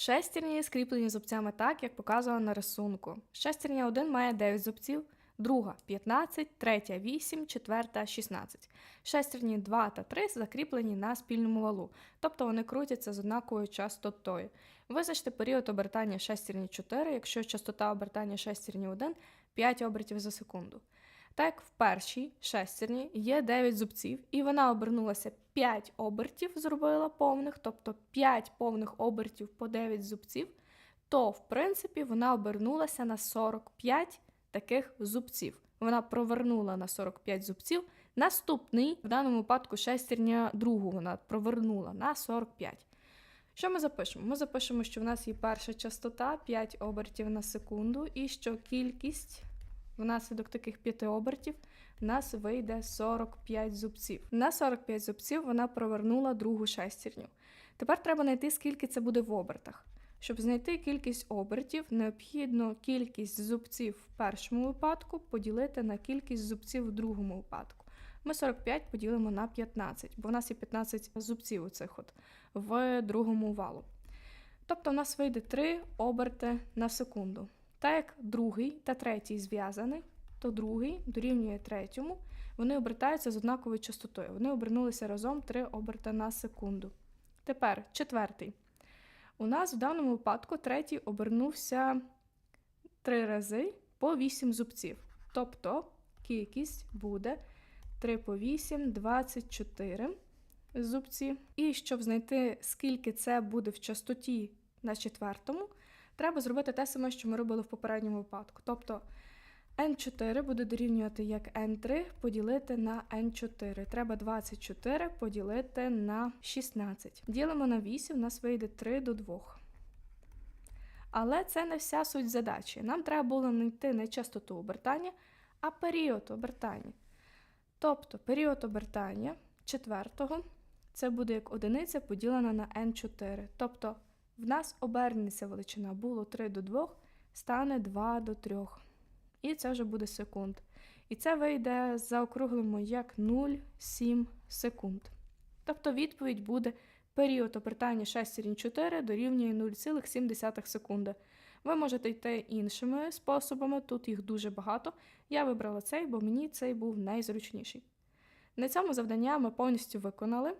Шестерні скріплені зубцями так, як показано на рисунку. Шестерня 1 має 9 зубців, друга 15, третя 8, четверта 16. Шестерні 2 та 3 закріплені на спільному валу, тобто вони крутяться з однаковою частотою. Визначте період обертання шестерні 4, якщо частота обертання шестерні 1 5 обертів за секунду. Так в першій шестерні є 9 зубців, і вона обернулася 5 обертів, зробила повних, тобто 5 повних обертів по 9 зубців, то в принципі вона обернулася на 45 таких зубців. Вона провернула на 45 зубців. Наступний, в даному випадку, шестерня другу вона провернула на 45. Що ми запишемо? Ми запишемо, що в нас є перша частота 5 обертів на секунду, і що кількість внаслідок таких 5 обертів в нас вийде 45 зубців. На 45 зубців вона провернула другу шестерню. Тепер треба знайти, скільки це буде в обертах. Щоб знайти кількість обертів, необхідно кількість зубців в першому випадку поділити на кількість зубців в другому випадку. Ми 45 поділимо на 15, бо в нас є 15 зубців у цих от в другому валу. Тобто в нас вийде 3 оберти на секунду. Так як другий та третій зв'язаний, то другий дорівнює третьому, вони обертаються з однаковою частотою. Вони обернулися разом 3 оберта на секунду. Тепер четвертий. У нас в даному випадку третій обернувся 3 рази по 8 зубців. Тобто кількість буде 3 по 8, 24 зубці. І щоб знайти, скільки це буде в частоті на четвертому, треба зробити те саме, що ми робили в попередньому випадку. Тобто n4 буде дорівнювати як n3 поділити на n4. Треба 24 поділити на 16. Ділимо на 8, у нас вийде 3 до 2. Але це не вся суть задачі. Нам треба було знайти не частоту обертання, а період обертання. Тобто період обертання четвертого це буде як одиниця поділена на n4. Тобто в нас обернеться величина було 3 до 2, стане 2 до 3. І це вже буде секунд. І це вийде заокруглимо як 0,7 секунд. Тобто відповідь буде період обертання шестерень 4 дорівнює 0,7 секунди. Ви можете йти іншими способами, тут їх дуже багато. Я вибрала цей, бо мені цей був найзручніший. На цьому завдання ми повністю виконали.